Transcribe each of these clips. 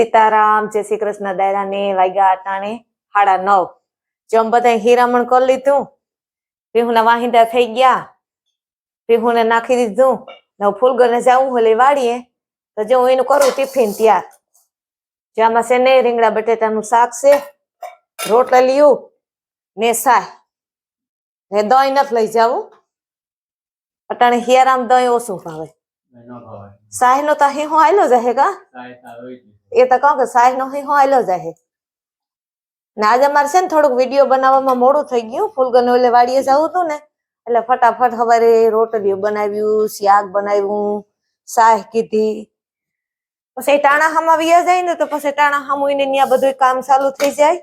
સીતારામ જય શ્રી કૃષ્ણ દાયરાને વાગ્યા અટાણે સાડા નવ. જમ બધા હીરામણ કરી લીધું પીહુના વાહિંદા થઈ ગયા પીહુને નાખી દીધું ને ફૂલગરને જવું હોલે વાળીએ તો જો હું એનું કરું ટિફિન તૈયાર. જેમાં છે ને રીંગણા બટેટાનું શાક છે રોટલા લીયું ને સાય. ને દહીં નથી લઈ જવું. અટાણે હિયારામ દહીં ઓછું ભાવે. સાહેબ નો તો હું આયલો જશે કા? એ તો કહું કે સાહેબ નો અહીં આયલો જાય ને આજે અમારે છે ને થોડુંક વીડિયો બનાવવામાં મોડું થઈ ગયું, ફૂલગન ઓલે વાડીએ જવું હતું ને, એટલે ફટાફટ સવારે રોટલીઓ બનાવ્યું, શાક બનાવ્યું સાહ કીધી. પછી ટાણા હામાં વ્યા જાય ને તો પછી ટાણા ને ત્યાં બધું કામ ચાલુ થઈ જાય.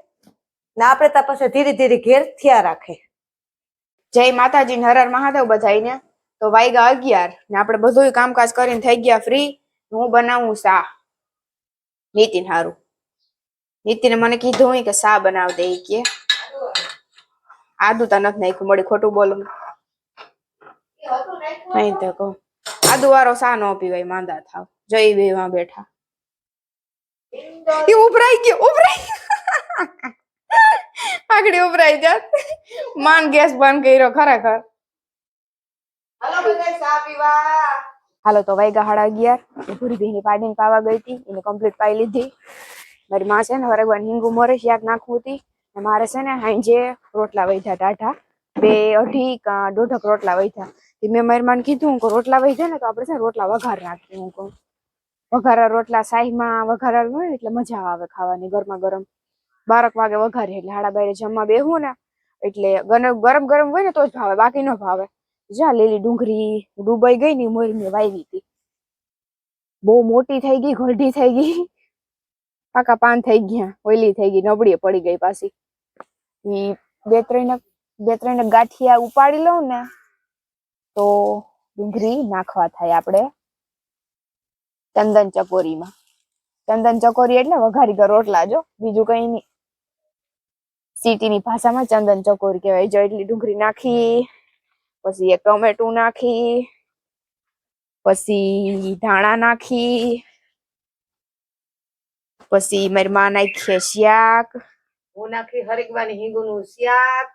ને આપણે તો પછી ધીરે ધીરે ઘેર થયા રાખે. જય માતાજી હરર હર હર મહાદેવ બધાઈને તો વાયગા અગિયાર, ને આપણે બધું કામકાજ કરીને થઈ ગયા ફ્રી હું બનાવું સા નીતિન હારું. નીતિને મને કીધું હોય કે સા બનાવ દે કે. આદુ તો નથી નાખ્યું, મળી ખોટું બોલું નહીં તો કહું. આદુ વારો સા નો પીવાય, માંદા થાવ. જઈ બે માં બેઠા. એ ઉભરાઈ ગયો, ઉભરાઈ. આગળ ઉભરાઈ જાત. માન ગેસ બંધ કર્યો ખરેખર. હાલો બધા સા પીવા. હાલો તો વાયગા હાડા અગિયાર ભૂરી બહેની પાડીને પાવા ગઈ હતી. એને કમ્પ્લીટ પાઈ લીધી. મારી માં છે ને વરગવાન હિંગુ મોરે શાક નાખવું હતી. મારે છે ને હાંજે રોટલા વૈધા ટાઢા બે અઢી દોઢક રોટલા વૈધા તે મેં મારી માને કીધું કે રોટલા વૈધા ને તો આપણે છે ને રોટલા વઘાર નાખીએ હું કહું વઘારા રોટલા સાહીમાં વઘારા હોય એટલે મજા આવે ખાવાની, ગરમા ગરમ. બારક વાગે વઘારે એટલે હાડા બારે જમવા બેહું ને, એટલે ગરમ ગરમ હોય ને તો જ ભાવે, બાકી ન ભાવે. જા લીલી ડુંગળી ડૂબાઈ ગઈ ને મોર મેં વાવી હતી. બહુ મોટી થઈ ગઈ ઘરડી થઈ ગઈ. પાકા પાન થઈ ગયા ઓઈલી થઈ ગઈ નબળી પડી ગઈ પાછી. બે ત્રણ બે ત્રણ ગાંઠિયા ઉપાડી લઉં ને, તો ડુંગળી નાખવા થાય આપણે ચંદન ચકોરીમાં. ચંદન ચકોરી એટલે વઘારી રોટલા જો બીજું કઈ નહીં. સિટીની ભાષામાં ચંદન ચકોરી કહેવાય. જો એટલી ડુંગળી નાખી પછી એક ટોમેટું નાખી પછી ધાણા નાખી પછી મારી માં નાખીએ શાક. હું નાખી હરીકવાની હિંગુનું શાક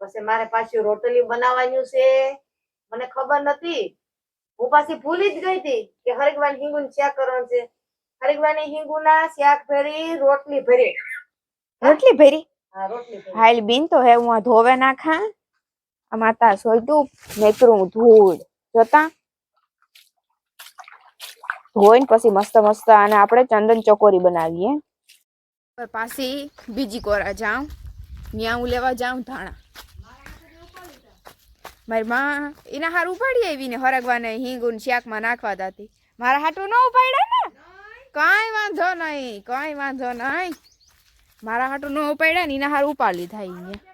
પછી મારે પાછું રોટલી બનાવવાનું છે. મને ખબર નથી હું પાછી ભૂલી જ ગઈ હતી કે હરીકવાની હિંગુનું શાક કરવાનું છે. હરિકવાની હિંગુના શાક ભરી રોટલી ભરી. રોટલી ભરી? હા રોટલી હાલ બીન તો હે હું આ ધોવે નાખા. માતા સોયટું નેકરું ધૂળ. જોતા? ધોઈને પછી મસ્ત મસ્ત અને આપણે ચંદન ચકોરી બનાવીએ. પાછી બીજી કોરા જાઉં. ન્યા હું લેવા જાઉં ધાણા. મારી માં એના હાર ઉપાડી આવી ને હરગવાને હિંગુન શાકમાં નાખવા દાતી. મારા હાટું ન ઉપાડ્યા ને? કાંઈ વાંધો નહીં, કાંઈ વાંધો નહીં. મારા હાટું ન ઉપાડ્યા ને એના હાર ઉપાડી લીધા અહીંયા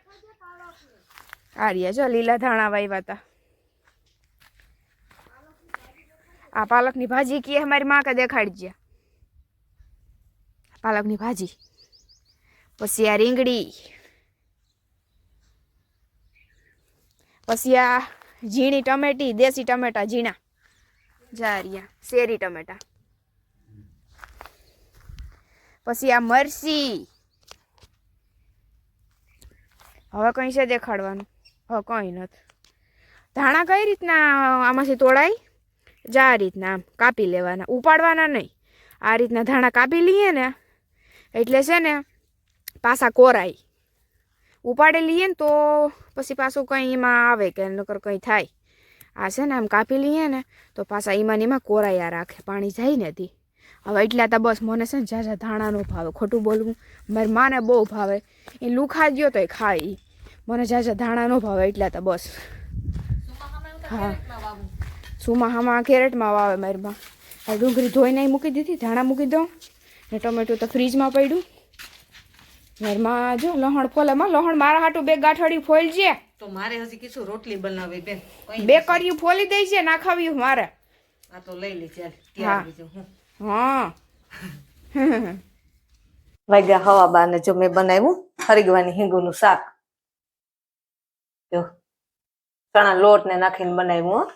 આર્યા જો લીલા ધાણા વાવ્યા હતા આ પાલકની ભાજી કી અમારી માં કે દેખાડજે પાલકની ભાજી. પછી આ રીંગડી. પછી આ ઝીણી ટમેટી, દેશી ટમેટા ઝીણા. જારિયા શેરી ટમેટા. પછી આ મરસી. હવે કઈ છે દેખાડવાનું? હવે કંઈ નથી. ધાણા કઈ રીતના આમાંથી તોડાય? જા રીતના આમ કાપી લેવાના. ઉપાડવાના નહીં. આ રીતના ધાણા કાપી લઈએ ને, એટલે છે ને પાછા કોરાય. ઉપાડી લઈએ ને તો પછી પાછું કંઈ એમાં આવે કે નકર કંઈ થાય. આ છે ને આમ કાપી લઈએ ને, તો પાછા એમાં એમાં કોરાયા રાખે. પાણી જાય ને તી. હવે એટલા તો બસ મને છે ને ઝાઝા ધાણાનો ભાવે. ખોટું બોલવું, મારી માને બહુ ભાવે. એ લુખા ગયો એ ખાય મને જ્યાં ધાણા નો ભાવે એટલા તો બસ. હા. સુમાહામાં કેરેટમાં વાવે મારીમાં. આ ડુંગળી ધોઈને મૂકી દીધી ધાણા મૂકી દઉં. ને ટમેટું તો ફ્રીજમાં પડ્યું. ઘરમાં જો લહણ ફોલેમાં લહણ મારા હાટું બે ગાંઠડી ફોલજે. તો મારે હજી કીધું રોટલી બનાવી બે બે કર્યું ફોલી દઈ છે નાખાવ્યું મારે. આ તો લઈ લે હા. વાગ્યા હવા બાને જો મેં બનાવ્યું હરીગવાની હિંગુનું શાક. ચણા લોટ ને નાખીને બનાવ્યું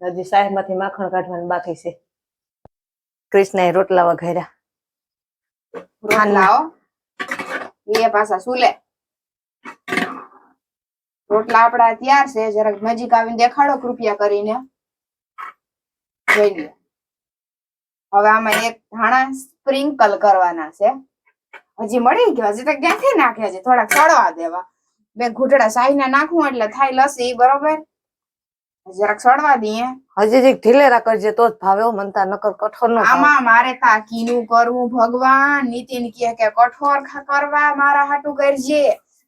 હજી સાહેબમાંથી માખણ કાઢવાનું બાકી છે. કૃષ્ણએ રોટલા વઘાર્યા એ પાછા સુલે. રોટલા આપડા તૈયાર છે, જરાક નજીક આવીને દેખાડો કૃપયા કરીને. જોઈ લ્યો. હવે આમાં એક ધાણા સ્પ્રિંકલ કરવાના છે. હજી મળી ગયો, હજી તો ક્યાંથી નાખ્યા છે? થોડાક સડવા દેવા. બે ઘૂંટડા સાહીના નાખવું એટલે થાય લસી બરોબર? જરાક સડવા દઈએ. હજી જીક ઢીલેરા કરજે તો જ ભાવે મનતા નકર કઠોર નો આમાં મારે તા કીનું કરવું ભગવાન. નીતિન કહે કે કઠોર કરવા મારા હાટું કરજે.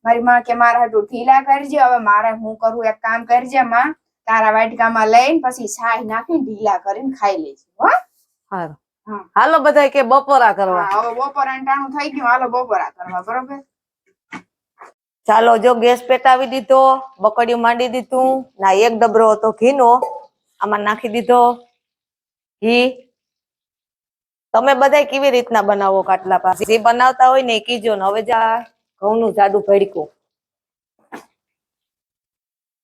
મારી માં કે મારા હાટું ઢીલા કરજે. હવે મારે હું કરું એક કામ કરજે માં. તારા વાટકામાં લઈને પછી છાય નાખીને ઢીલા કરીને ખાઈ લેજે હો. હારું. હાલો બધા કે બપોરા કરવા. હવે બપોરા ટાણું થઈ ગયું હાલો બપોરા કરવા બરોબર? ચાલો જો ગેસ પેટાવી દીધો બકડિયું માંડી દીધું ના એક ડબરો હતો ઘીનો આમાં નાખી દીધો ઘી. તમે બધા કેવી રીતના બનાવો કાટલા પાસે? જે બનાવતા હોય ને એ કીજો ને હવે જા ઘઉંનું જાડું ભડકું.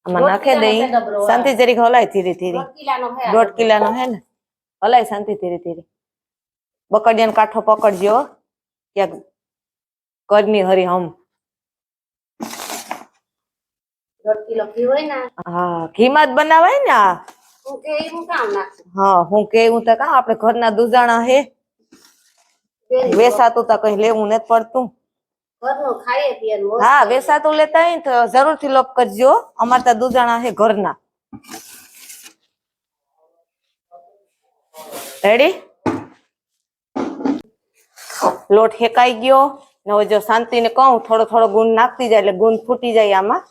આમાં નાખી દઈ શાંતિ જરીક હલાય ધીરે ધીરે. દોઢ કિલાનો હે ને? હલાય શાંતિ ધીરે ધીરે. બકડિયાનો કાંઠો પકડજો. ક્યાંક કરની હરી હમ દોઢ કિલો ઘી હોય ને. હા ઘીમાં જ બનાવાય ને આ? હું કે હું કામ નાખું હા હું કેવું તો કામ આપણે ઘરના દુજાણા હે. વેસાતું તો કઈ લેવું નથી પડતું. ઘરનું ખાઈએ પીએ હા વેસાતું લેતા હોય ને તો જરૂરથી લોપ કરજો. અમારે તો દુજાણા હે ઘરના. રેડી લોટ હેકાઈ ગયો. ને જો જો શાંતિને કહું થોડો થોડો ગુણ નાખતી જાય એટલે ગુણ ફૂટી જાય આમાં.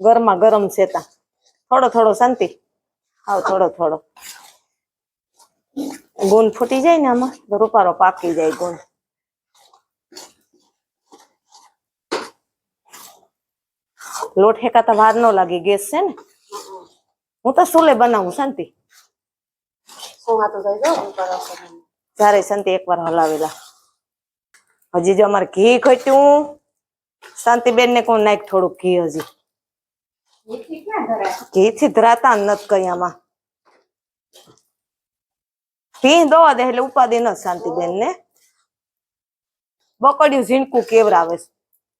ગરમા ગરમ સેતા થોડો થોડો શાંતિ. હાવ થોડો થોડો. ગુણ ફૂટી જાય ને આમાં તો રૂપારો પાકી જાય ગુણ. લોટ હેકાતા વાર ન લાગે ગેસ છે ને. હું તો સુલે બનાવું શાંતિ. શું હાથું થઈ જાઉં હું કરો છો. તમે? જ્યારે શાંતિ એકવાર હલાવેલા. હજી જો અમારે ઘી ઘટ્યું શાંતિબેન ને કોણ નાખ થોડુંક ઘી હજી. મીઠી ઘી થી ધરાતા નથી કઈ આમાં ઘી દોવા દે એટલે ઉપાદી ન શાંતિબેન ને. બકડ્યું ઝીણકું કેવરાવે છે.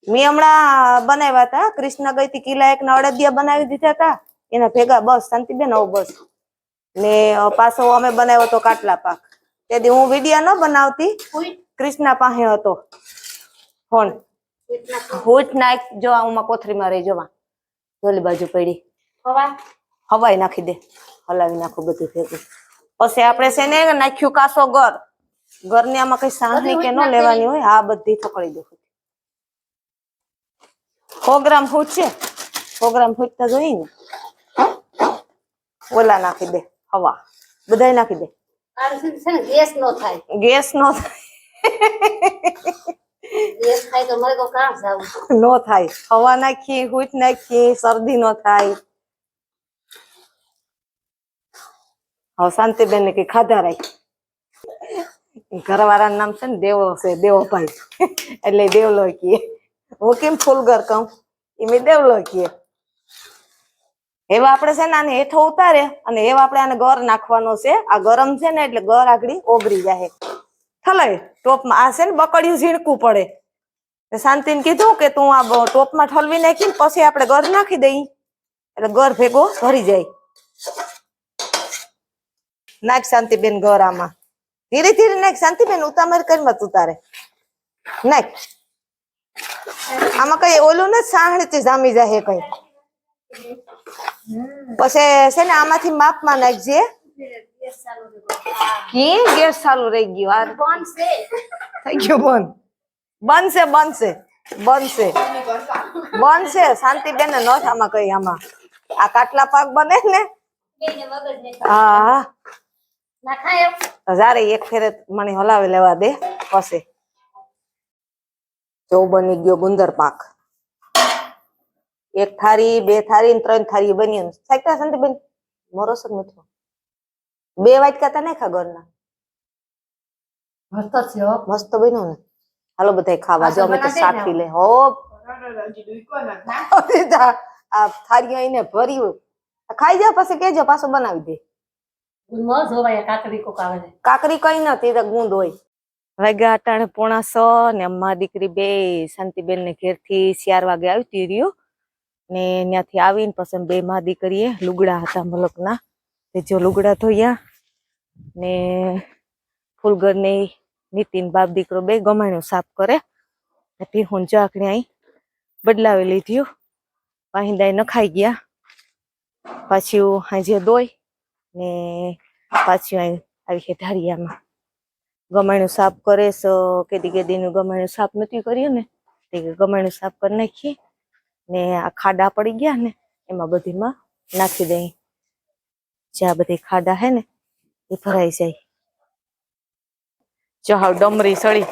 મેં હમણાં બનાવ્યા હતા કૃષ્ણ ગઈ થી કિલ્લા એક ના અડદિયા બનાવી દીધા હતા. એના ભેગા બસ શાંતિબેન આવું બસ. ને પાછો અમે બનાવ્યો હતો કાટલા પાક. તે દી હું વિડિયા ન બનાવતી. કૃષ્ણા પાસે હતો. ફોન. હુટ નાખ. જો આમાં કોથરીમાં રહી જોવા. જોલી બાજુ પડી. હવાઈ નાખી દે. હલાવી નાખું બધું ભેગું. પછી આપણે છે ને નાખ્યું કાસો ઘર. ઘરની આમાં કઈ સાંજની કે ન લેવાની હોય આ બધી પકડી દઉં સો ગ્રામ ફૂટ છે સો ગ્રામ ફૂટ તો જોઈ ને. ઓલા નાખી દે. હવા. બધા નાખી દે. ને ગેસ નો થાય. ગેસ નો થાય તો મારે કોઈ કામ જાવું નો થાય. હવા નાખીએ હુટ નાખીએ શરદી નો થાય. હવે શાંતિબેન ને કઈ ખાધા રાખી. ઘરવાળા નામ છે ને દેવો છે, દેવોભાઈ. એટલે દેવલો કીએ. હું કેમ ફૂલગર કહું? એ મેં દેવલો કીએ. એવા આપણે છે ને આને હેઠો ઉતારે અને એવા આપણે આને ગર નાખવાનો છે. આ ગરમ છે ને એટલે ગર આગળ ઓગળી જાય. થલાય ટોપમાં આ છે ને બકડિયું ઝીણકું પડે. શાંતિને કીધું કે તું આ ટોપમાં ઠલવી નાખી પછી આપણે ગર નાખી દઈ. એટલે ગર ભેગો ભરી જાય. નાખ શાંતિબેન ગર આમાં. ધીરે ધીરે નાખ. શાંતિબેન ઉતામર કરી મત ઉતારે. નાખ. આમાં કઈ ઓલું ને સાહણી જામી જાય કઈ. પછી છે ને આમાંથી માપમાં નાખજે. ગેસ ચાલુ ગેસ ચાલુ રહી ગયો. આ કોણ છે? થઈ ગયો બંધ. બનશે બનશે બનશે. બનશે. શાંતિબેન બેન નથ થામાં કઈ આમાં. આ કાટલા પાક બને ને? હા હા. ના ખાય એમ? તો જારે એક ફેરે મને હલાવી લેવા દે પછી. જો બની ગયો ગુંદર પાક. એક થારી બે થારી ને ત્રણ થારી બની સાચા શાંતિબેન? મોરો સર મીઠો? બે વાટકા તને ખા ઘરના. મસ્ત છે હો. મસ્ત બન્યો ને. હાલો બધા ખાવા જો અમે તો સાથી લે હો. આ થારી થાળી આઈને ભર્યું. ખાઈ જા પછી કેજો પાછો બનાવી દે. કાકરી કઈ નથી તો ગુંદ હોય. વાગ્યા અટાણે પોણા સો ને અમ્મા દીકરી બે શાંતિબેન ને ઘેરથી ચાર વાગે આવતી રહ્યું. ને ત્યાંથી આવીને પછી બે માં દીકરીએ લુગડા હતા મલકના. તે જો લુગડા ધોયા ને ફૂલગર ને નીતિન બાપ દીકરો બે ગમાણ્યું સાફ કરે પછી હું ચાકણી અહીં બદલાવી લીધું વાહિંદા નખાઈ ગયા. પાછી હાજે દોઈ ને પાછું અહીં આવી છે ધારિયામાં. ગમાણ્યું સાફ કરે તો કેદી કેદીનું ગમાણ્યું સાફ નથી કર્યું ને તે ગમાણ્યું સાફ કરી નાખીએ ને આ ખાડા પડી ગયા ને એમાં બધીમાં નાખી દઈ. જ્યાં બધી ખાડા હે ને એ ભરાઈ જાય. જો હાવ ડમરી સળી.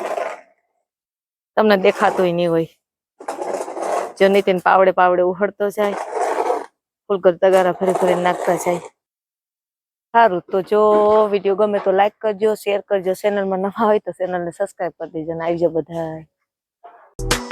તમને દેખાતું નહીં હોય. જો નીતિન પાવડે પાવડે ઉહડતો જાય. ફૂલકર તગારા ફરી ફરી નાખતા જાય. સારું તો જો વીડિયો ગમે તો લાઈક કરજો શેર કરજો. ચેનલમાં નવા હોય તો ચેનલને સબસ્ક્રાઈબ કરી દેજો ને આવજો બધા